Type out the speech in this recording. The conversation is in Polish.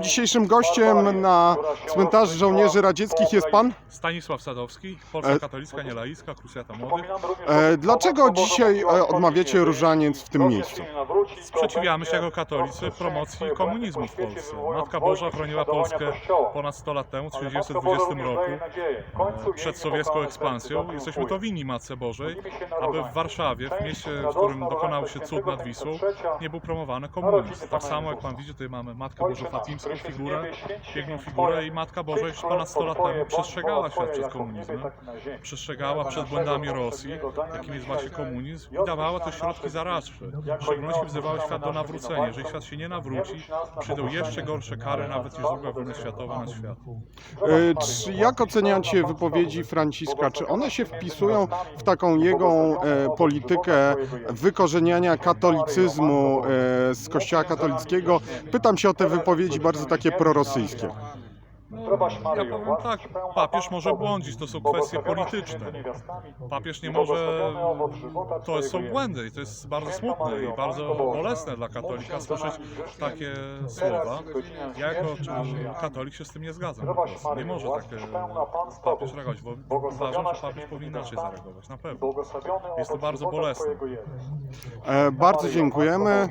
Dzisiejszym gościem na cmentarzu żołnierzy radzieckich jest pan. Stanisław Sadowski, Polska E- Katolicka, Nielaicka, Krucjata Młodych. E, dlaczego dzisiaj e, odmawiacie różaniec w tym miejscu? Sprzeciwiamy się jako katolicy promocji komunizmu w Polsce. Matka Boża chroniła Polskę ponad 100 lat temu, w 1920 roku, e, przed sowiecką ekspansją. Jesteśmy to winni Matce Bożej, aby w Warszawie, w mieście, w którym dokonał się cud nad Wisłą, nie był promowany komunizm. Tak samo jak pan widzi, tutaj mamy Matkę Bożą Fatimską figurę, piękną figurę i Matka Boża już ponad 100 lat temu przestrzegała świat przed komunizmem, przestrzegała przed błędami Rosji, jakim jest właśnie komunizm i dawała też środki zaradcze. W szczególności wzywała świat do nawrócenia. Jeżeli świat się nie nawróci, przyjdą jeszcze gorsze kary, nawet niż druga wojna światowa na świat. E, Czy, jak oceniacie wypowiedzi Franciszka? Czy one się wpisują w taką jego e, politykę wykorzeniania katolicyzmu e, z kościoła katolickiego? Pytam się o te wypowiedzi bardzo takie prorosyjskie. No, ja powiem tak, papież może błądzić, to są kwestie polityczne. Papież nie może, to są błędy i to jest bardzo smutne i bardzo bolesne dla katolika słyszeć takie słowa. Ja jako czy- katolik się z tym nie zgadzam. Nie może tak e, papież reagować, bo uważam, że papież powinien inaczej zareagować, na pewno. Jest to bardzo bolesne. E, bardzo dziękujemy.